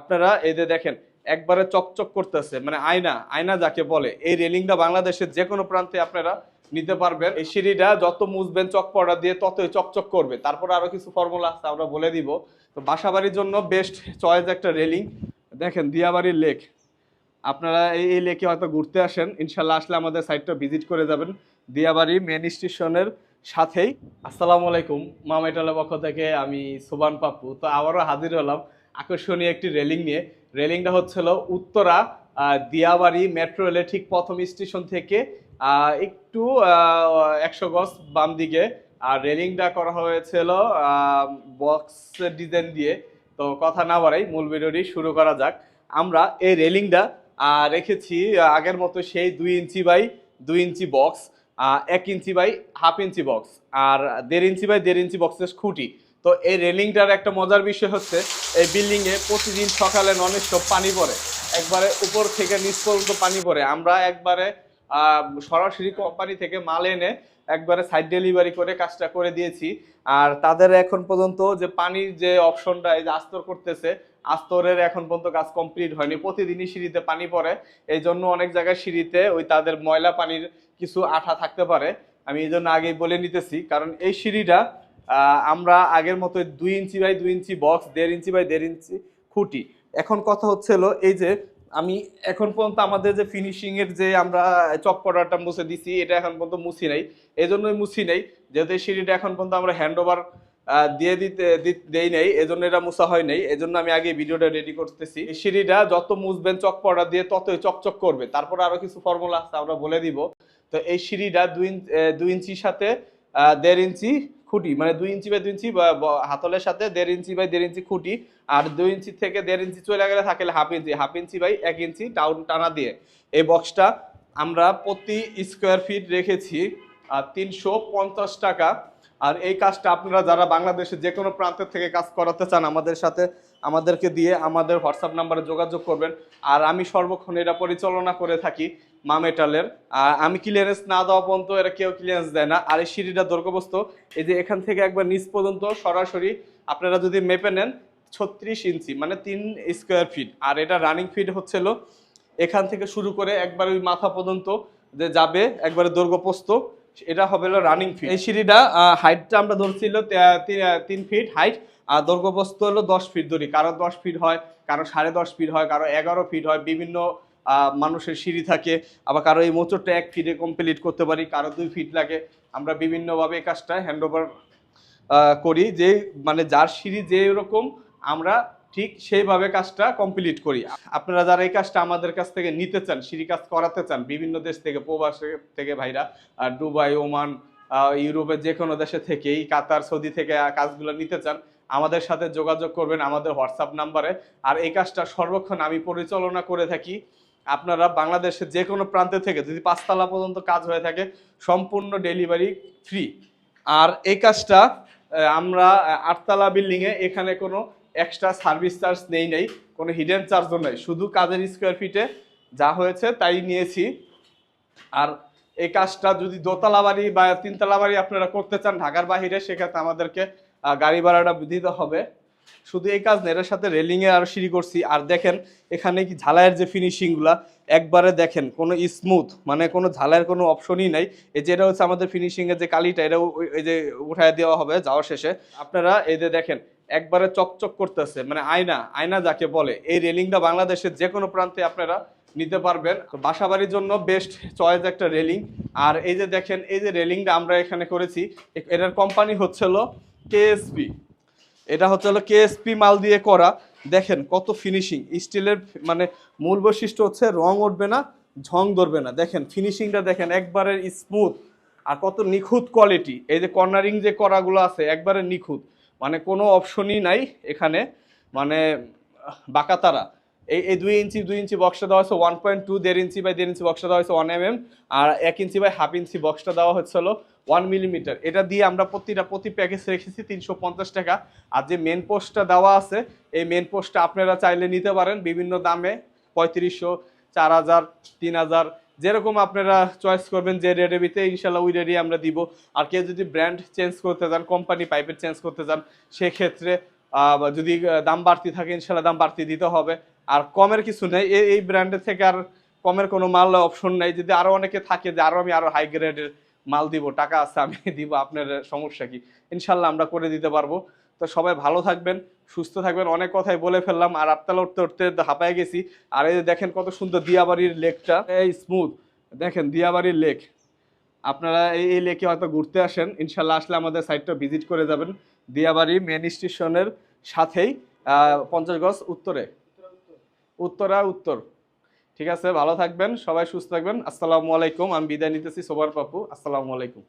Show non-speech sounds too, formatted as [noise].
আপনারা এই যে দেখেন, একবারে চকচক করতেছে মানে আয়না আয়না যাকে বলে, এই রেলিংটা বাংলাদেশের যে কোনো প্রান্তে আপনারা নিতে পারবেন। এই সিঁড়িটা যত মুছবেন, চক পড়া দিয়ে ততই চকচক করবে। তারপর আরও কিছু ফর্মুলা আছে, আমরা বলে দিব। তো বাসাবাড়ির জন্য বেস্ট চয়েস একটা রেলিং। দেখেন, দিয়াবাড়ির লেক। আপনারা এই এই লেকে হয়তো ঘুরতে আসেন। ইনশাল্লাহ আসলে আমাদের সাইটটা ভিজিট করে যাবেন। দিয়াবাড়ি মেন স্টেশনের সাথেই। আসসালামু আলাইকুম মামাইটালের পক্ষ থেকে আমি সুবান পাপ্পু। তো আবারও হাজির হলাম। আকর্ষণীয় একটি রেলিং নিয়ে। রেলিংটা হচ্ছিল উত্তরা দিয়াবাড়ি মেট্রো রেলের ঠিক প্রথম স্টেশন থেকে একটু একশো গজ বাম দিকে। আর রেলিংটা করা হয়েছিল বক্স ডিজাইন দিয়ে। তো কথা না বাড়াই, মূল ভিডিওটি শুরু করা যাক। আমরা এই রেলিংটা রেখেছি আগের মতো সেই দুই ইঞ্চি বাই দুই ইঞ্চি বক্স এক inch by half inch box. আর দেড় ইঞ্চি বাই দেড় ইঞ্চি বক্সের খুঁটি তো এই রেলিংটার একটা মজার বিষয় হচ্ছে, এই বিল্ডিং এ প্রতিদিন সকালে নন পানি পড়ে। একবারে উপর থেকে নিচ পর্যন্ত পানি পড়ে। আমরা একবারে সরাসরি কোম্পানি থেকে মাল এনে একবারে সাইড ডেলিভারি করে কাজটা করে দিয়েছি। আর তাদের এখন পর্যন্ত যে পানির যে অপশনটা এই যে আস্তর করতেছে, আস্তরের এখন পর্যন্ত কাজ কমপ্লিট হয়নি। প্রতিদিনই সিঁড়িতে পানি পড়ে। এই জন্য অনেক জায়গায় সিঁড়িতে ওই তাদের ময়লা পানির কিছু আঠা থাকতে পারে। আমি এই জন্য আগেই বলে নিতেছি। কারণ এই সিঁড়িটা আমরা আগের মতো দুই ইঞ্চি বাই দুই ইঞ্চি বক্স দেড় ইঞ্চি বাই দেড় ইঞ্চি খুঁটি। এখন কথা হচ্ছে হলো, এই যে আমি এখন পর্যন্ত আমাদের যে ফিনিশিং এর যে আমরা চক পড়াটা মুছে দিছি, এটা এখন পর্যন্ত মুছি নাই। এই জন্যই মুছি নাই, যেহেতু এই সিঁড়িটা এখন পর্যন্ত আমরা হ্যান্ড ওভার দিয়ে দিতে দেই নাই, এজন্য এটা মুছা হয় নাই। এজন্য আমি আগে ভিডিওটা রেডি করতেছি। এই সিঁড়িটা যত মুছবেন চক পড়া দিয়ে ততই চকচক করবে। তারপর আরও কিছু ফর্মুলা আছে, আমরা বলে দিব। তো এই সিঁড়িটা দুই দুই ইঞ্চির সাথে দেড় ইঞ্চি খুঁটি মানে দুই ইঞ্চি বাই দুই ইঞ্চি হাতলের সাথে দেড় ইঞ্চি বাই দেড় ইঞ্চি খুঁটি আর দুই ইঞ্চি থেকে দেড় ইঞ্চি চলে গেলে থাকলে half inch half inch by এক ইঞ্চি টাউন টানা দিয়ে। এই বক্সটা আমরা প্রতি স্কোয়ার ফিট রেখেছি তিনশো পঞ্চাশ টাকা। আর এই কাজটা আপনারা যারা বাংলাদেশের যে কোনো প্রান্ত থেকে কাজ করাতে চান আমাদের সাথে, আমাদেরকে দিয়ে আমাদের হোয়াটসঅ্যাপ নাম্বারে যোগাযোগ করবেন। আর আমি সর্বক্ষণ এটা পরিচালনা করে থাকি। মা মেটালের। আমি ক্লিয়ারেন্স না দেওয়া পর্যন্ত এরা কেউ ক্লিয়ারেন্স দেয় না। আর এই সিঁড়িটা দৈর্ঘ্যবস্ত এই যে এখান থেকে একবার নিচ পর্যন্ত সরাসরি আপনারা যদি মেপে নেন, ছত্রিশ ইঞ্চি মানে তিন স্কোয়ার ফিট আর এটা রানিং ফিট হচ্ছিল এখান থেকে শুরু করে একবার ওই মাথা পর্যন্ত যে যাবে, একবারে দৈর্ঘ্যপ্রস্ত এটা হবে রানিং ফিট এই সিঁড়িটা হাইটটা আমরা ধরছিল তিন ফিট হাইট আর দৈর্ঘ্যপ্রস্ত হলো দশ ফিট ধরি কারও দশ ফিট হয়, কারও সাড়ে দশ ফিট হয়, কারও এগারো ফিট হয়। বিভিন্ন মানুষের সিঁড়ি থাকে। আবার কারও এই মোচরটা এক ফিটে কমপ্লিট করতে পারি, কারও দুই ফিট লাগে। আমরা বিভিন্নভাবে এই কাজটা হ্যান্ড ওভার করি যে মানে যার সিঁড়ি যে রকম, আমরা ঠিক সেইভাবে কাজটা কমপ্লিট করি। আপনারা যারা এই কাজটা আমাদের কাছ থেকে নিতে চান, সিঁড়ি কাজ করাতে চান, বিভিন্ন দেশ থেকে, প্রবাস থেকে ভাইরা আর দুবাই, ওমান ইউরোপের যে কোনো দেশে থেকেই, কাতার, সৌদি থেকে কাজগুলো নিতে চান, আমাদের সাথে যোগাযোগ করবেন আমাদের হোয়াটসঅ্যাপ নাম্বারে। আর এই কাজটা সর্বক্ষণ আমি পরিচালনা করে থাকি। আপনারা বাংলাদেশের যে কোনো প্রান্তে থেকে যদি পাঁচতলা পর্যন্ত কাজ হয়ে থাকে, সম্পূর্ণ ডেলিভারি ফ্রি। আর এই কাজটা আমরা আটতলা বিল্ডিংয়ে এখানে কোনো এক্সট্রা সার্ভিস চার্জ নেই নেই, কোনো হিডেন চার্জও নেই। শুধু কাজের স্কোয়ার ফিটে যা হয়েছে তাই নিয়েছি। আর এই কাজটা যদি দোতলা বাড়ি বা তিনতলা বাড়ি আপনারা করতে চান ঢাকার বাহিরে, সেক্ষেত্রে আমাদেরকে গাড়ি ভাড়াটা দিতে হবে। শুধু এই কাজ না, এটার সাথে রেলিং এর আরও সিঁড়ি করছি। আর দেখেন, এখানে কি ঝালাইয়ের যে ফিনিশিংগুলা, একবারে দেখেন, কোনো স্মুথ মানে কোনো ঝালাইয়ের কোনো অপশনই নাই। এই যে এটা হচ্ছে আমাদের ফিনিশিং এর যে কালিটা, এটা এই যে উঠায় দেওয়া হবে যাওয়ার শেষে। আপনারা এই যে দেখেন, একবারে চকচক করতেছে মানে আয়না আয়না যাকে বলে। এই রেলিংটা বাংলাদেশের যে কোনো প্রান্তে আপনারা নিতে পারবেন। বাসাবাড়ির জন্য বেস্ট চয়েস একটা রেলিং আর এই যে দেখেন, এই যে রেলিংটা আমরা এখানে করেছি এটার কোম্পানি হচ্ছিল কেএসপি এটা হচ্ছে হলো কেএসপি মাল দিয়ে করা। দেখেন কত ফিনিশিং স্টিলের মানে মূল বৈশিষ্ট্য হচ্ছে রং উঠবে না, ঝং ধরবে না। দেখেন ফিনিশিংটা দেখেন একবারে স্মুথ আর কত নিখুঁত কোয়ালিটি এই যে কর্নারিং যে করাগুলো আছে, একবারে নিখুঁত। মানে কোনো অপশনই নাই এখানে। মানে বাঁকাতারা এই এই দুই ইঞ্চি দুই ইঞ্চি বক্সটা দেওয়া হয়েছে ওয়ান পয়েন্ট টু দেড় ইঞ্চি বাই দেড় ইঞ্চি বক্সটা দেওয়া হয়েছে ওয়ান এম এম আর এক ইঞ্চি বাই হাফ ইঞ্চি বক্সটা দেওয়া হচ্ছিল ওয়ান মিলিমিটার এটা দিয়ে আমরা প্রতিটা, প্রতি প্যাকেজ রেখেছি তিনশো পঞ্চাশ টাকা। আর যে মেন পোস্টটা দেওয়া আছে, এই মেন পোস্টটা আপনারা চাইলে নিতে পারেন। বিভিন্ন দামে পঁয়ত্রিশশো, চার হাজার, তিন হাজার, যেরকম আপনারা চয়েস করবেন যে রেটে ভিতরে, ইনশাল্লাহ ওই রেটই আমরা দিব। আর কেউ যদি ব্র্যান্ড চেঞ্জ করতে চান কোম্পানি পাইপের চেঞ্জ করতে চান, সেক্ষেত্রে যদি দাম বাড়তি থাকে, ইনশাল্লাহ দাম বাড়তি দিতে হবে। আর কমের কিছু নেই। এই- ব্র্যান্ডের থেকে আর কমের কোনো মাল অপশন নেই। যদি আরও অনেকে থাকে যে আরও আমি আরও হাই গ্রেডের মাল দিব, টাকা আছে, আমি [laughs] দিব, আপনার সমস্যা কি? ইনশাল্লাহ আমরা করে দিতে পারব। তো সবাই ভালো থাকবেন, সুস্থ থাকবেন। অনেক কথাই বলে ফেললাম, আর আপতালা উঠতে উঠতে হাঁপায় গেছি। আর এই দেখেন কত সুন্দর দিয়াবাড়ির লেকটা। এই স্মুথ দেখেন দিয়াবাড়ির লেক। আপনারা এই এই লেকে হয়তো ঘুরতে আসেন। ইনশাল্লাহ আসলে আমাদের সাইটটা ভিজিট করে যাবেন। দিয়াবাড়ি মেন স্টেশনের সাথেই পঞ্চাশ গজ উত্তরে। উত্তরা উত্তর। ঠিক আছে, ভালো থাকবেন, সবাই সুস্থ থাকবেন। আসসালামু আলাইকুম, আমি বিদায় নিতেছি, সোবার পাপু। আসসালামু আলাইকুম।